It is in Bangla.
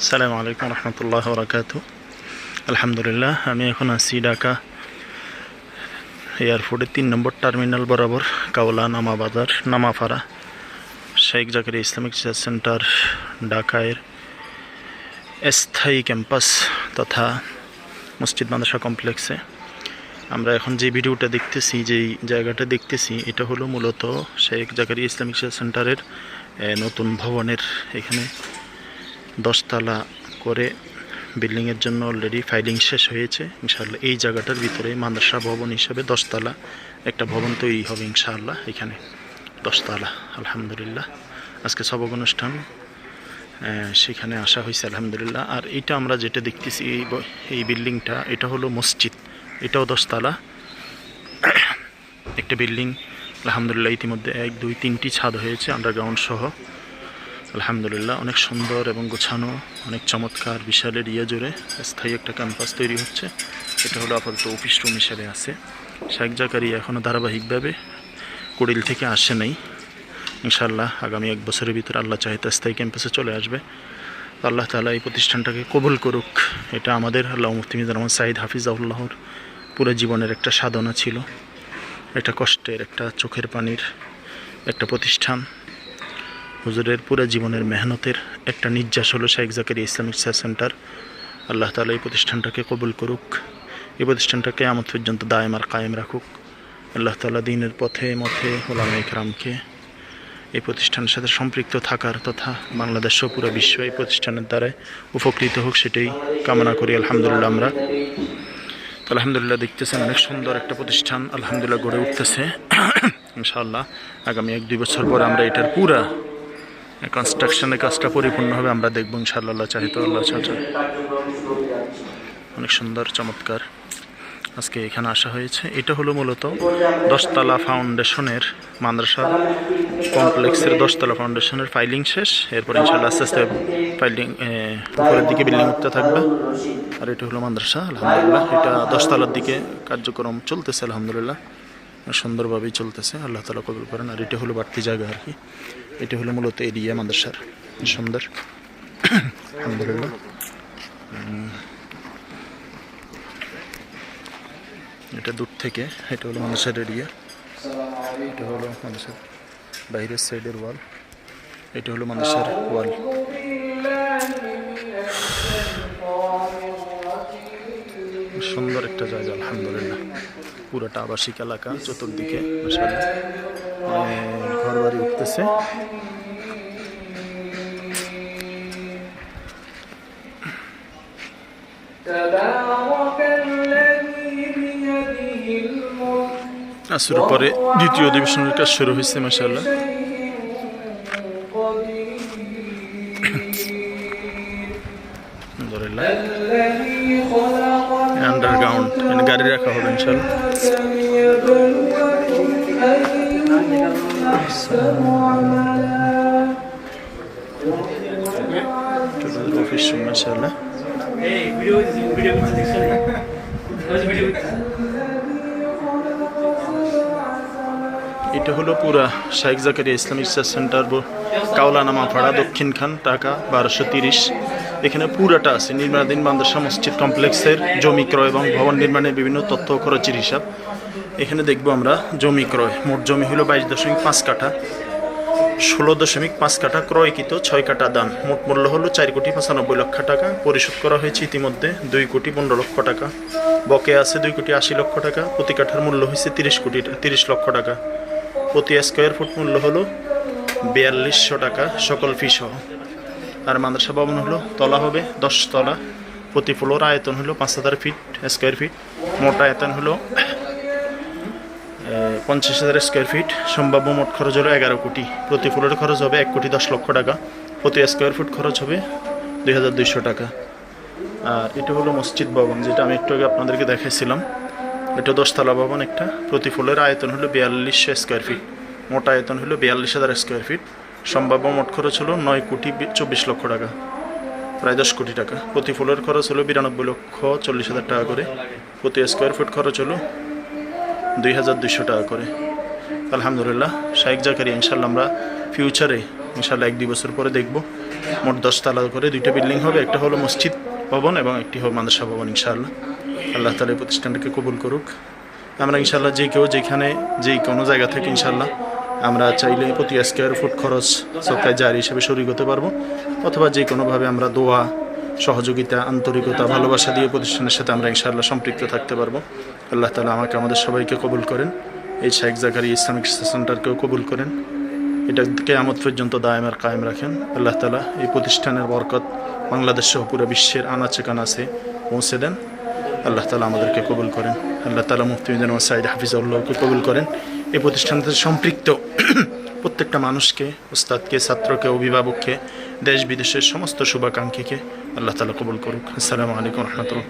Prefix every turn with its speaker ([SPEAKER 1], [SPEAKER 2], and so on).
[SPEAKER 1] আসসালামু আলাইকুম রহমতুল্লাহ বরাকাত আলহামদুলিল্লাহ, আমি এখন আছি ঢাকা এয়ারপোর্টের তিন নম্বর টার্মিনাল বরাবর কাওলা নামা বাজার নামাফাড়া Sheikh Zakir Islamic research centre, ঢাকায়ের স্থায়ী ক্যাম্পাস তথা মসজিদ মাদ্রাসা কমপ্লেক্সে। আমরা এখন যে ভিডিওটা দেখতেছি, যেই জায়গাটা দেখতেছি, এটা হলো মূলত শেখ জাকারি ইসলামিক সেন্টারের নতুন ভবনের এখানে দশতলা করে বিল্ডিংয়ের জন্য অলরেডি ফাইলিং শেষ হয়েছে। ইনশাআল্লাহ এই জায়গাটার ভিতরে মাদ্রাসা ভবন হিসাবে দশতলা একটা ভবন তৈরি হবে ইনশাআল্লাহ, এখানে দশতলা, আলহামদুলিল্লাহ। আজকে সবক অনুষ্ঠান সেখানে আসা হয়েছে, আলহামদুলিল্লাহ। আর এটা আমরা যেটা দেখতেছি এই এই বিল্ডিংটা, এটা হলো মসজিদ, এটাও দশতলা। একটা বিল্ডিং, আলহামদুলিল্লাহ, ইতিমধ্যে এক, দুই, তিনটি ছাদ হয়েছে আন্ডারগ্রাউন্ড সহ। আলহামদুলিল্লাহ, অনেক সুন্দর এবং গোছানো, অনেক চমৎকার বিশাল এরিয়া জুড়ে স্থায়ী একটা ক্যাম্পাস তৈরি হচ্ছে। এটা হলো আপাতত অফিস রুম হিসাবে আছে। শেখ জাকারি এখনও ধারাবাহিকভাবে কুড়িল থেকে আসে নাই। ইনশাল্লাহ আগামী এক বছরের ভিতরে আল্লাহ চাহিদা স্থায়ী ক্যাম্পাসে চলে আসবে। আল্লাহ তালা এই প্রতিষ্ঠানটাকে কবুল করুক। এটা আমাদের আল্লাহ মুফতি মিজান রহমান সাইদ হাফিজাউল্লাহর পুরো জীবনের একটা সাধনা ছিল। একটা কষ্টের একটা চোখের পানির একটা প্রতিষ্ঠান। হুজুরের পুরো জীবনের মেহনতের একটা নির্যাস হলো শেখ জাকির ইসলামিক সেন্টার। আল্লাহ তালা এই প্রতিষ্ঠানটাকে কবুল করুক। এই প্রতিষ্ঠানটাকে আমত পর্যন্ত দায়েম আর কায়েম রাখুক। আল্লাহ তালা দিনের পথে মথে ওলামা ইকরামকে এই প্রতিষ্ঠানের সাথে সম্পৃক্ত থাকার তথা বাংলাদেশ ও পুরো বিশ্ব এই প্রতিষ্ঠানের দ্বারাই উপকৃত হোক সেটাই কামনা করি। আলহামদুলিল্লাহ আমরা। আলহামদুলিল্লাহ দেখতেছেন অনেক সুন্দর একটা প্রতিষ্ঠান। আলহামদুলিল্লাহ গড়ে উঠতেছে। ইনশাআল্লাহ আগামী এক দুই বছর পর আমরা এটার পুরা কনস্ট্রাকশনের কাজটা পরিপূর্ণভাবে আমরা দেখব, ইনশাআল্লাহ আল্লাহ চাহিত আল্লাহ অনেক সুন্দর, চমৎকার। আজকে এখানে আসা হয়েছে। এটা হলো মূলত দশতলা ফাউন্ডেশনের মাদ্রাসা। কমপ্লেক্সের দশতলা ফাউন্ডেশনের ফাইলিং শেষ। এরপর ইনশাল্লাহ আস্তে আস্তে ফাইলিং উপরের দিকে বিল্ডিং উঠতে থাকবে। আর এটা হলো মাদ্রাসা, আলহামদুলিল্লাহ। এটা দশতলার দিকে কার্যক্রম চলতেছে, আলহামদুলিল্লাহ। সুন্দরভাবেই চলতেছে। আল্লাহ তালা কবুল করেন। আর এটা হলো বাড়তি জায়গা আর কি। এটা হলো মূলত এরিয়া মাদ্রাসার। সুন্দর। আলহামদুলিল্লাহ। এটা দূর থেকে। এটা হলো মাদ্রাসার এরিয়া। এটা হলো মাদ্রাসার বাইরের সাইডের ওয়াল। এটা হলো মাদ্রাসার ওয়াল। সুন্দর একটা জায়গা, আলহামদুলিল্লাহ। পুরোটা আবাসিক এলাকা চতুর্দিকে মানে ঘর বাড়ি উঠতেছে। আসর পরে দ্বিতীয় অধিবেশনের কাজ শুরু হয়েছে মাসাল্লাহ
[SPEAKER 2] আন্ডারগ্রাউন্ড মানে
[SPEAKER 1] আন্ডারগ্রাউন্ড গাড়ি রাখা হবে ইনশাল্লাহ অফিস এটা হলো পুরা শাহেক জাকারিয়া ইসলামিক সেন্টার কাউলানামা পাড়া, দক্ষিণ খান টাকা বারোশো তিরিশ। এখানে পুরাটা আছে। নির্মাণাধীন মাদ্রাসা মসজিদ কমপ্লেক্সের জমি ক্রয় এবং ভবন নির্মাণের বিভিন্ন তথ্য খরচের হিসাব। এখানে দেখব আমরা জমি ক্রয়। মোট জমি হলো বাইশ দশমিক পাঁচ কাঠা। ষোলো দশমিক পাঁচ কাঠা ক্রয়কৃত ছয় কাঠা দান। মোট মূল্য হলো চার কোটি পঁচানব্বই লক্ষ টাকা। পরিশোধ করা হয়েছে ইতিমধ্যে দুই কোটি পনেরো লক্ষ টাকা। বকে আছে দুই কোটি আশি লক্ষ টাকা। প্রতি কাঠার মূল্য হয়েছে তিরিশ কোটি তিরিশ লক্ষ টাকা। প্রতি স্কোয়ার ফুট মূল্য হলো বিয়াল্লিশশো টাকা। সকল ফি সহ। আর মাদ্রাসা ভবন হলো, তলা হবে দশ তলা, প্রতি ফ্লোর আয়তন হলো পাঁচ হাজার ফিট স্কোয়ার ফিট মোট আয়তন হলো পঞ্চাশ হাজার স্কোয়ার ফিট সম্ভাব্য মোট খরচ হলো এগারো কোটি। প্রতি ফ্লোরের খরচ হবে এক কোটি দশ লক্ষ টাকা। প্রতি স্কোয়ার ফুট খরচ হবে দুই হাজার দুইশো টাকা। আর এটা হলো মসজিদ ভবন, যেটা আমি একটু আগে আপনাদেরকে দেখাইছিলাম। এটা দশতলা ভবন একটা। প্রতি ফ্লোরের আয়তন হলো বিয়াল্লিশশো স্কোয়ার ফিট মোট আয়তন হলো বিয়াল্লিশ হাজার স্কোয়ার ফিট সম্ভাব্য মোট খরচ হলো নয় কোটি চব্বিশ লক্ষ টাকা। প্রায় দশ কোটি টাকা। প্রতি ফ্লোরের খরচ হলো বিরানব্বই লক্ষ চল্লিশ হাজার টাকা করে। প্রতি স্কোয়ার ফুট খরচ হলো দুই হাজার দুইশো টাকা করে। আলহামদুলিল্লাহ, শাইখ জাকারি ইনশাল্লাহ আমরা ফিউচারে ইনশাল্লাহ এক দুই বছর পরে দেখব। মোট দশতলা করে দুইটা বিল্ডিং হবে। একটা হলো মসজিদ ভবন এবং একটি হবে মাদ্রাসা ভবন, ইনশাআল্লাহ। আল্লাহ তালা এই প্রতিষ্ঠানটাকে কবুল করুক। আমরা ইনশাআল্লাহ যে কেউ যেখানে যেই কোনো জায়গা থেকে, ইনশাআল্লাহ আমরা চাইলে প্রতি স্কোয়ার ফুট খরচ সরকার জারি হিসেবে শরিক হতে পারব, অথবা যে কোনোভাবে আমরা দোয়া, সহযোগিতা, আন্তরিকতা, ভালোবাসা দিয়ে প্রতিষ্ঠানের সাথে আমরা ইনশাআল্লাহ সম্পৃক্ত থাকতে পারব। আল্লাহ তালা আমাকে, আমাদের সবাইকে কবুল করেন। এই শেখ জাকারি ইসলামিক সেন্টারকেও কবুল করেন। এটাকে আমত পর্যন্ত দায়েম আর কায়েম রাখেন। আল্লাহ তালা এই প্রতিষ্ঠানের বরকত বাংলাদেশ সহ পুরো বিশ্বের আনাচে কানাচে পৌঁছে দেন। আল্লাহ তালা আমাদেরকে কবুল করেন। আল্লাহ তালা মুফতিমিদান সাইদ হাফিজাউল্লাহকে কবুল করেন। এই প্রতিষ্ঠানতে সম্পৃক্ত প্রত্যেকটা মানুষকে, উস্তাদকে, ছাত্রকে, অভিভাবককে দেশ বিদেশের সমস্ত শুভাকাঙ্ক্ষীকে আল্লাহ তালা কবুল করুক। আসসালামু আলাইকুম রহমতুল্লাহ।